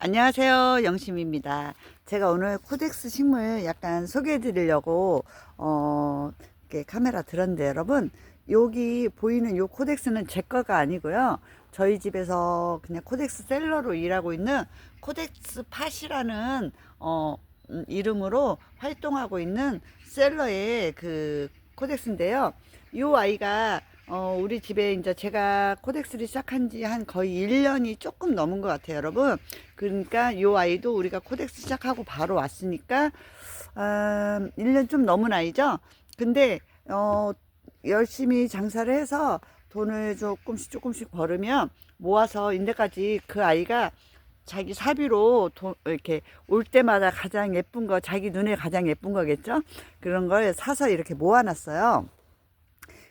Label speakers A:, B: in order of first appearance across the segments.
A: 안녕하세요. 영심입니다. 제가 오늘 코덱스 식물 약간 소개해 드리려고, 어, 이렇게 카메라 들었는데 여러분, 여기 보이는 요 코덱스는 제 거가 아니고요. 저희 집에서 그냥 코덱스 셀러로 일하고 있는 코덱스 팟이라는, 어, 음, 이름으로 활동하고 있는 셀러의 그 코덱스인데요. 요 아이가 어, 우리 집에 이제 제가 코덱스를 시작한 지 한 거의 1년이 조금 넘은 것 같아요, 여러분. 그러니까 요 아이도 우리가 코덱스 시작하고 바로 왔으니까, 아, 1년 좀 넘은 아이죠? 근데, 어, 열심히 장사를 해서 돈을 조금씩 조금씩 벌으면 모아서 인데까지 그 아이가 자기 사비로 돈, 이렇게 올 때마다 가장 예쁜 거, 자기 눈에 가장 예쁜 거겠죠? 그런 걸 사서 이렇게 모아놨어요.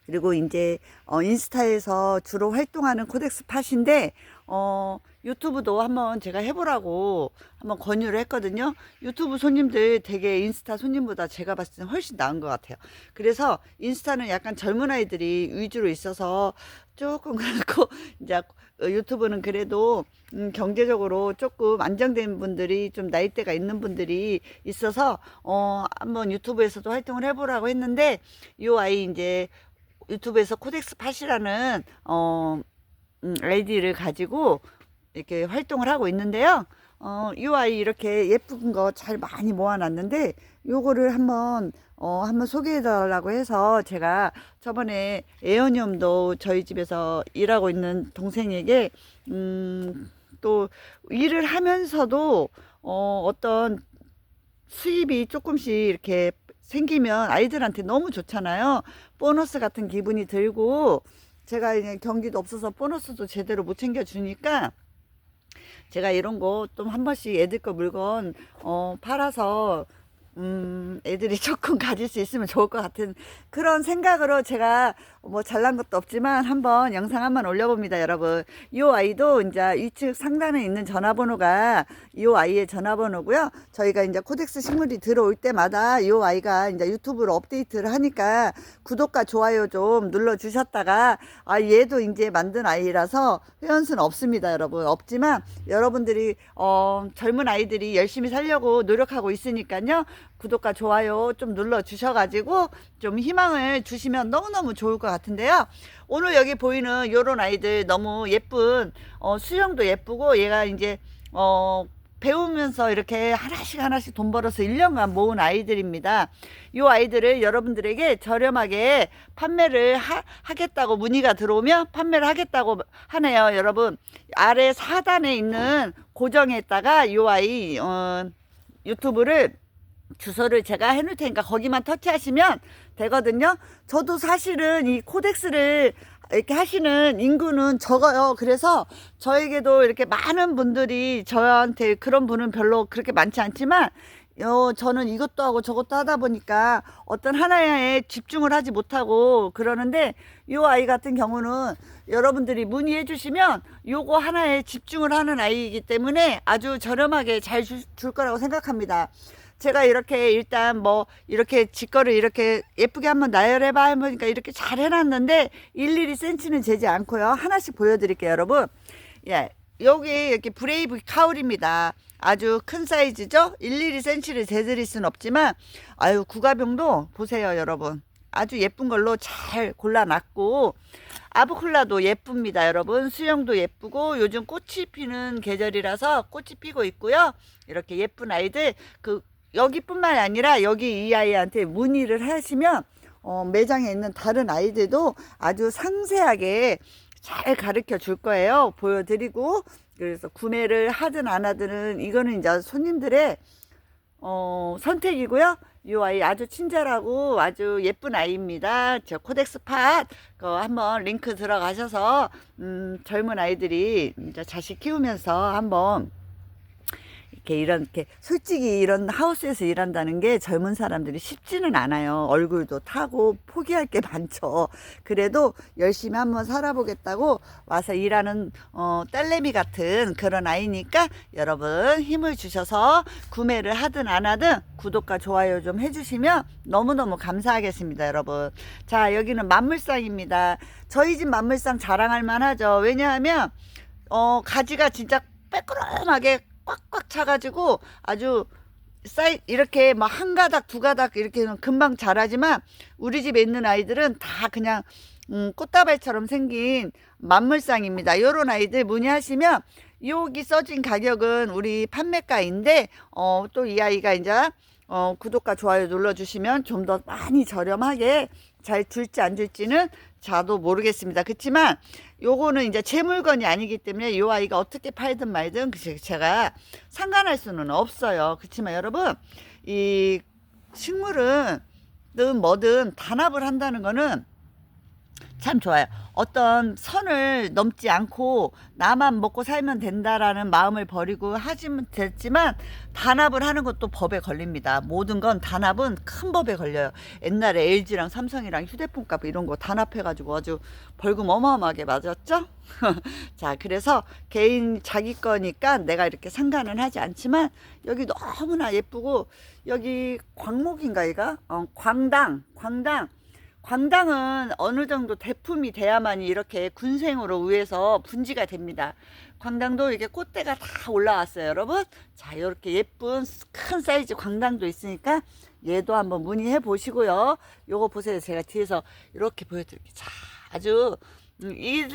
A: 그리고 이제 어, 인스타에서 주로 활동하는 코덱스 팟인데 어, 유튜브도 한번 제가 해보라고 한번 권유를 했거든요. 유튜브 손님들 되게 인스타 손님보다 제가 봤을 때는 훨씬 나은 것 같아요. 그래서 인스타는 약간 젊은 아이들이 위주로 있어서 조금 그렇고 이제 유튜브는 그래도 음, 경제적으로 조금 안정된 분들이 좀 나이대가 있는 분들이 있어서 어 한번 유튜브에서도 활동을 해보라고 했는데 이 아이 이제 유튜브에서 코덱스 팟이라는 어 음, 아이디를 가지고 이렇게 활동을 하고 있는데요. 어, 이 아이 이렇게 예쁜 거 잘 많이 모아놨는데 요거를 한번 어, 한번 소개해 달라고 해서 제가 저번에 에어니엄도 저희 집에서 일하고 있는 동생에게 음, 또 일을 하면서도 어, 어떤 수입이 조금씩 이렇게 생기면 아이들한테 너무 좋잖아요. 보너스 같은 기분이 들고 제가 이제 경기도 없어서 보너스도 제대로 못 챙겨주니까 제가 이런 거 좀 한 번씩 애들 거 물건 어 팔아서 음 애들이 조금 가질 수 있으면 좋을 것 같은 그런 생각으로 제가 뭐 잘난 것도 없지만 한번 영상 한번 올려봅니다 여러분. 이 아이도 이제 이측 상단에 있는 전화번호가 이 아이의 전화번호고요. 저희가 이제 코덱스 식물이 들어올 때마다 이 아이가 이제 유튜브로 업데이트를 하니까 구독과 좋아요 좀 눌러 주셨다가 아 얘도 이제 만든 아이라서 회원수는 없습니다 여러분. 없지만 여러분들이 어 젊은 아이들이 열심히 살려고 노력하고 있으니까요 구독과 좋아요 좀 눌러 주셔가지고 좀 희망을 주시면 너무너무 좋을 것 같은데요. 오늘 여기 보이는 요런 아이들 너무 예쁜 어, 수영도 예쁘고 얘가 이제 어, 배우면서 이렇게 하나씩 하나씩 돈 벌어서 1년간 모은 아이들입니다. 이 아이들을 여러분들에게 저렴하게 판매를 하, 하겠다고 문의가 들어오면 판매를 하겠다고 하네요. 여러분 아래 사단에 있는 고정에다가 이 아이 어, 유튜브를 주소를 제가 해놓을 테니까 거기만 터치하시면 되거든요. 저도 사실은 이 코덱스를 이렇게 하시는 인구는 적어요. 그래서 저에게도 이렇게 많은 분들이 저한테 그런 분은 별로 그렇게 많지 않지만 어, 저는 이것도 하고 저것도 하다 보니까 어떤 하나에 집중을 하지 못하고 그러는데 이 아이 같은 경우는 여러분들이 문의해 주시면 요거 하나에 집중을 하는 아이이기 때문에 아주 저렴하게 잘 줄 거라고 생각합니다. 제가 이렇게 일단 뭐 이렇게 직거를 이렇게 예쁘게 한번 나열해봐 하니까 이렇게 잘 해놨는데 일일이 센치는 재지 않고요. 하나씩 보여드릴게요, 여러분. 예, 여기 이렇게 브레이브 카울입니다. 아주 큰 사이즈죠? 일일이 센치를 재드릴 순 없지만 아유 구가병도 보세요, 여러분. 아주 예쁜 걸로 잘 골라놨고 아보클라도 예쁩니다, 여러분. 수영도 예쁘고 요즘 꽃이 피는 계절이라서 꽃이 피고 있고요. 이렇게 예쁜 아이들 그 여기뿐만 아니라 여기 이 아이한테 문의를 하시면 어, 매장에 있는 다른 아이들도 아주 상세하게 잘 가르쳐 줄 거예요. 보여드리고 그래서 구매를 하든 안 하든 이거는 이제 손님들의 어, 선택이고요. 이 아이 아주 친절하고 아주 예쁜 아이입니다. 저 코덱스 팟, 그 한번 링크 들어가셔서, 음, 젊은 아이들이 이제 자식 키우면서 한번 이렇게 이런 게 솔직히 이런 하우스에서 일한다는 게 젊은 사람들이 쉽지는 않아요. 얼굴도 타고 포기할 게 많죠. 그래도 열심히 한번 살아보겠다고 와서 일하는 어, 딸내미 같은 그런 아이니까 여러분 힘을 주셔서 구매를 하든 안 하든 구독과 좋아요 좀 해주시면 너무너무 감사하겠습니다, 여러분. 자, 여기는 만물상입니다. 저희 집 만물상 자랑할 만하죠. 왜냐하면 어, 가지가 진짜 빼끄름하게 꽉꽉 차가지고 아주 사이 이렇게 막 한 가닥 두 가닥 이렇게 금방 자라지만 우리 집에 있는 아이들은 다 그냥 음, 꽃다발처럼 생긴 만물상입니다. 요런 아이들 문의하시면 여기 써진 가격은 우리 판매가인데 어, 또 이 아이가 이제 어, 구독과 좋아요 눌러주시면 좀 더 많이 저렴하게 잘 줄지 안 줄지는 저도 모르겠습니다. 그렇지만 요거는 이제 제 물건이 아니기 때문에 요 아이가 어떻게 팔든 말든 제가 상관할 수는 없어요. 그렇지만 여러분 이 식물은 든 뭐든 단합을 한다는 거는 참 좋아요. 어떤 선을 넘지 않고 나만 먹고 살면 된다라는 마음을 버리고 하시면 됐지만 단합을 하는 것도 법에 걸립니다. 모든 건 단합은 큰 법에 걸려요. 옛날에 LG랑 삼성이랑 휴대폰 값 이런 거 단합해가지고 아주 벌금 어마어마하게 맞았죠? 자, 그래서 개인 자기 거니까 내가 이렇게 상관은 하지 않지만 여기 너무나 예쁘고 여기 광목인가 얘가? 어, 광당, 광당. 광당은 어느 정도 대품이 돼야만이 이렇게 군생으로 위에서 분지가 됩니다. 광당도 이게 꽃대가 다 올라왔어요, 여러분. 자, 이렇게 예쁜 큰 사이즈 광당도 있으니까 얘도 한번 문의해 보시고요. 요거 보세요. 제가 뒤에서 이렇게 보여드릴게요. 자, 아주 음, 이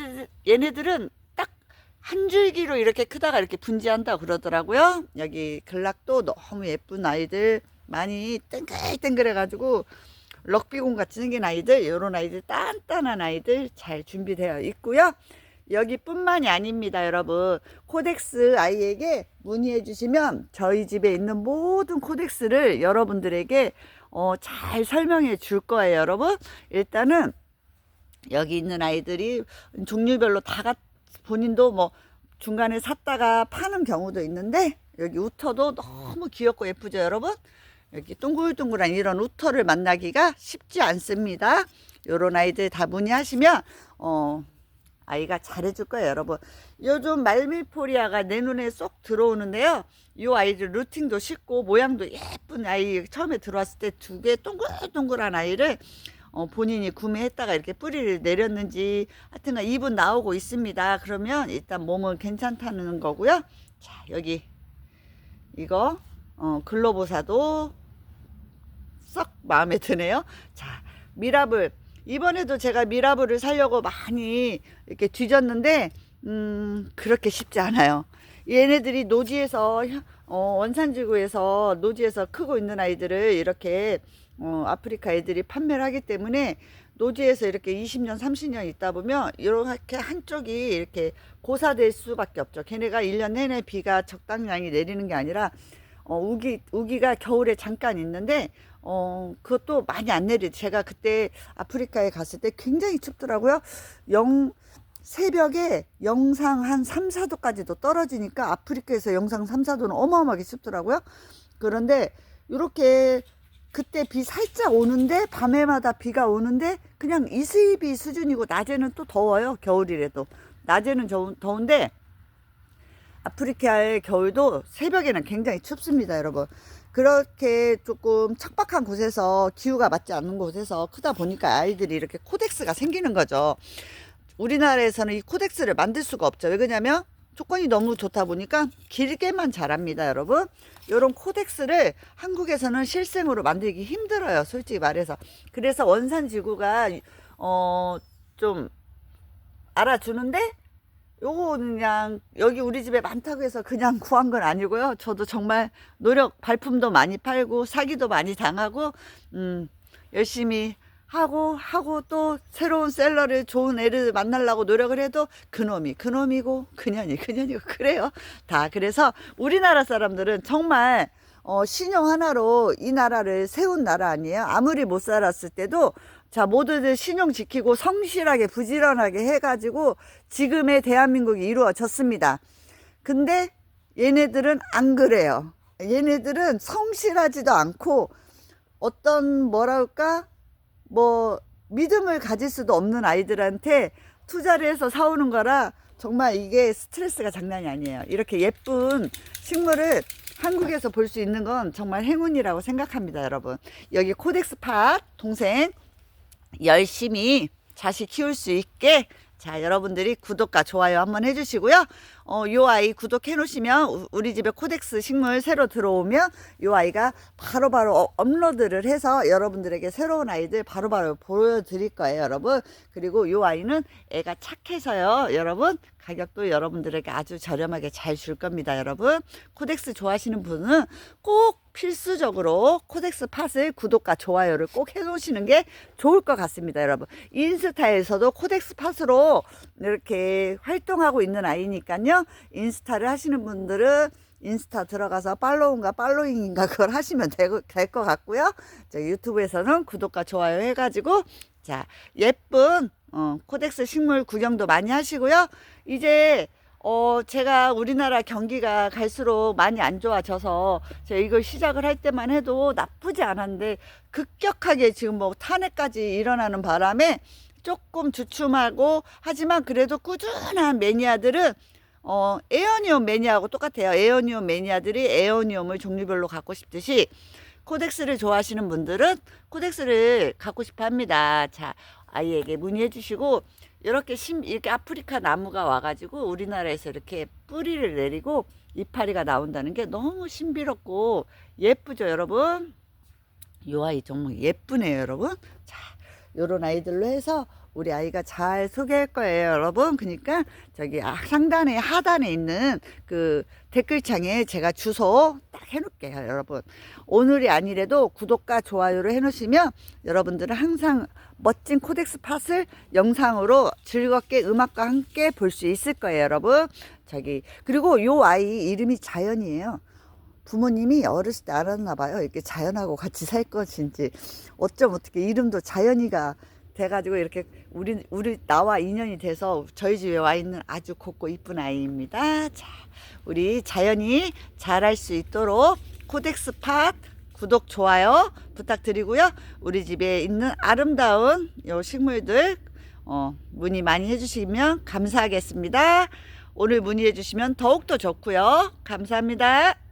A: 얘네들은 딱 한 줄기로 이렇게 크다가 이렇게 분지한다 그러더라고요. 여기 글락도 너무 예쁜 아이들 많이 땡글땡글해가지고 럭비공 같이 생긴 아이들, 요런 아이들, 단단한 아이들 잘 준비되어 있고요. 여기뿐만이 아닙니다, 여러분. 코덱스 아이에게 문의해 주시면 저희 집에 있는 모든 코덱스를 여러분들에게 어, 잘 설명해 줄 거예요, 여러분. 일단은 여기 있는 아이들이 종류별로 다 같, 본인도 뭐 중간에 샀다가 파는 경우도 있는데 여기 우터도 너무 귀엽고 예쁘죠, 여러분? 여기 둥글둥글한 이런 우터를 만나기가 쉽지 않습니다. 요런 아이들 다 문의하시면 어 아이가 잘해줄 거예요, 여러분. 요즘 말밀포리아가 내 눈에 쏙 들어오는데요. 요 아이들 루팅도 쉽고 모양도 예쁜 아이 처음에 들어왔을 때 두 개 동글동글한 아이를 어, 본인이 구매했다가 이렇게 뿌리를 내렸는지 하여튼간 잎은 나오고 있습니다. 그러면 일단 몸은 괜찮다는 거고요. 자 여기 이거 어, 글로보사도 썩 마음에 드네요. 자, 미라블. 이번에도 제가 미라블을 살려고 많이 이렇게 뒤졌는데, 음, 그렇게 쉽지 않아요. 얘네들이 노지에서, 어, 원산지구에서 노지에서 크고 있는 아이들을 이렇게, 어, 아프리카 애들이 판매를 하기 때문에 노지에서 이렇게 20년, 30년 있다 보면 이렇게 한쪽이 이렇게 고사될 수밖에 없죠. 걔네가 1년 내내 비가 적당량이 내리는 게 아니라 어, 우기, 우기가 겨울에 잠깐 있는데, 어, 그것도 많이 안 내리. 제가 그때 아프리카에 갔을 때 굉장히 춥더라고요. 영, 새벽에 영상 한 3, 4도까지도 떨어지니까 아프리카에서 영상 3, 4도는 어마어마하게 춥더라고요. 그런데 이렇게 그때 비 살짝 오는데 밤에마다 비가 오는데 그냥 이슬비 수준이고 낮에는 또 더워요. 겨울이라도. 낮에는 저- 더운데 아프리카의 겨울도 새벽에는 굉장히 춥습니다, 여러분. 그렇게 조금 척박한 곳에서 기후가 맞지 않는 곳에서 크다 보니까 아이들이 이렇게 코덱스가 생기는 거죠. 우리나라에서는 이 코덱스를 만들 수가 없죠. 왜 그러냐면 조건이 너무 좋다 보니까 길게만 자랍니다, 여러분. 요런 코덱스를 한국에서는 실생으로 만들기 힘들어요, 솔직히 말해서. 그래서 원산 지구가 어 좀 알아주는데 요거 그냥 여기 우리 집에 많다고 해서 그냥 구한 건 아니고요. 저도 정말 노력 발품도 많이 팔고 사기도 많이 당하고 음 열심히 하고 하고 또 새로운 셀러를 좋은 애를 만나려고 노력을 해도 그놈이 그놈이고 그년이 그년이고 그래요. 다 그래서 우리나라 사람들은 정말 어, 신용 하나로 이 나라를 세운 나라 아니에요? 아무리 못 살았을 때도 자, 모두들 신용 지키고 성실하게 부지런하게 해가지고 지금의 대한민국이 이루어졌습니다. 근데 얘네들은 안 그래요. 얘네들은 성실하지도 않고 어떤 뭐랄까 뭐 믿음을 가질 수도 없는 아이들한테 투자를 해서 사오는 거라 정말 이게 스트레스가 장난이 아니에요. 이렇게 예쁜 식물을 한국에서 볼 수 있는 건 정말 행운이라고 생각합니다, 여러분. 여기 코덱스 팟 동생 열심히 자식 키울 수 있게 자 여러분들이 구독과 좋아요 한번 해주시고요 어, 요 아이 구독해 놓으시면 우- 우리 집에 코덱스 식물 새로 들어오면 요 아이가 바로바로 어- 업로드를 해서 여러분들에게 새로운 아이들 바로 바로 보여드릴 거예요, 여러분. 그리고 요 아이는 애가 착해서요, 여러분. 가격도 여러분들에게 아주 저렴하게 잘 줄 겁니다, 여러분. 코덱스 좋아하시는 분은 꼭 필수적으로 코덱스 팟을 구독과 좋아요를 꼭 해놓으시는 게 좋을 것 같습니다, 여러분. 인스타에서도 코덱스 팟으로 이렇게 활동하고 있는 아이니까요. 인스타를 하시는 분들은 인스타 들어가서 팔로우인가 팔로잉인가 그걸 하시면 될 것 같고요. 자, 유튜브에서는 구독과 좋아요 해가지고 자 예쁜 어, 코덱스 식물 구경도 많이 하시고요. 이제 어 제가 우리나라 경기가 갈수록 많이 안 좋아져서 제가 이걸 시작을 할 때만 해도 나쁘지 않았는데 급격하게 지금 뭐 탄핵까지 일어나는 바람에 조금 주춤하고 하지만 그래도 꾸준한 매니아들은 어, 에어니움 매니아하고 똑같아요. 에어니움 매니아들이 에어니움을 종류별로 갖고 싶듯이 코덱스를 좋아하시는 분들은 코덱스를 갖고 싶어 합니다. 자, 아이에게 문의해 주시고 이렇게 심 이렇게 아프리카 나무가 와 가지고 우리나라에서 이렇게 뿌리를 내리고 이파리가 나온다는 게 너무 신비롭고 예쁘죠, 여러분? 요 아이 정말 예쁘네요, 여러분. 자, 요런 아이들로 해서 우리 아이가 잘 소개할 거예요, 여러분. 그러니까 저기 아, 상단에 하단에 있는 그 댓글창에 제가 주소 딱 해놓을게요, 여러분. 오늘이 아니래도 구독과 좋아요를 해놓으시면 여러분들은 항상 멋진 코덱스 팟을 영상으로 즐겁게 음악과 함께 볼 수 있을 거예요, 여러분. 저기 그리고 요 아이 이름이 자연이에요. 부모님이 어렸을 때 알았나 봐요. 이렇게 자연하고 같이 살 것인지 어쩜 어떻게 이름도 자연이가 돼가지고 이렇게 우리 우리 나와 인연이 돼서 저희 집에 와 있는 아주 곱고 이쁜 아이입니다. 자, 우리 자연이 잘할 수 있도록 코덱스 팟 구독 좋아요 부탁드리고요. 우리 집에 있는 아름다운 요 식물들 어, 문의 많이 해주시면 감사하겠습니다. 오늘 문의해 주시면 더욱더 좋고요. 감사합니다.